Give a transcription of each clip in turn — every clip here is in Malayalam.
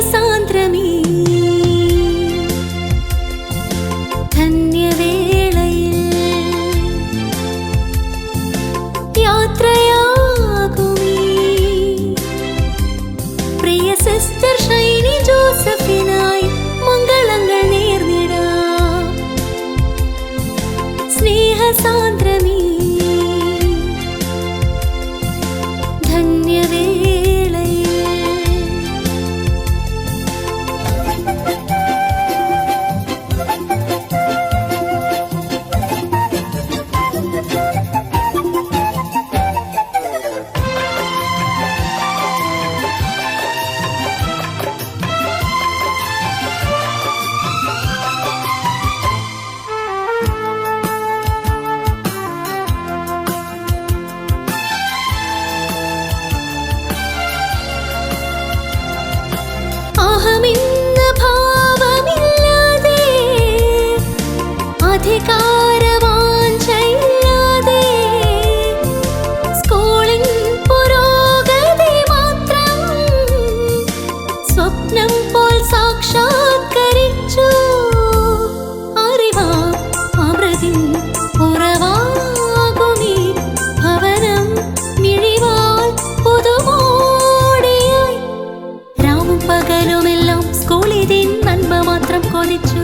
സാന്ദ്രമീ ധന്യവേളയിൽ യാത്രയാകുമീ. പ്രിയ സിസ്റ്റർ ഷൈനി ജോസഫിനായി മംഗളങ്ങൾ നേർന്നിടാം. സ്നേഹസാന്ദ്രമീ. ഭവനം മിഴിവാൽ രാവും മാത്രം കൊതിച്ചു.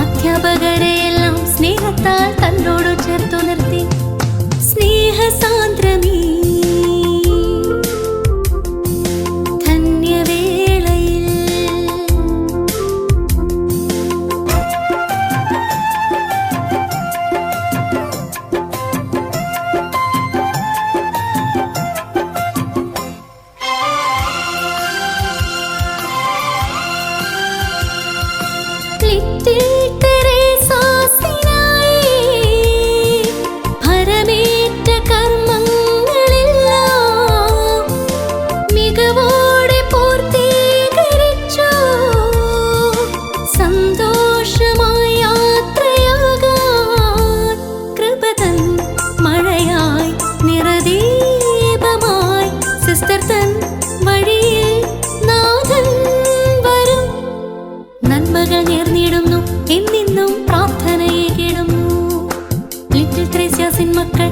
അധ്യാപകരെയെല്ലാം സ്നേഹത്താൽ നന്മകൾ നേർന്നിടുന്നു. എന്നിന്നും പ്രാർത്ഥനയെ കേടുന്നു. ലിറ്റിൽ ത്രേസ്യാസിൻ മക്കൾ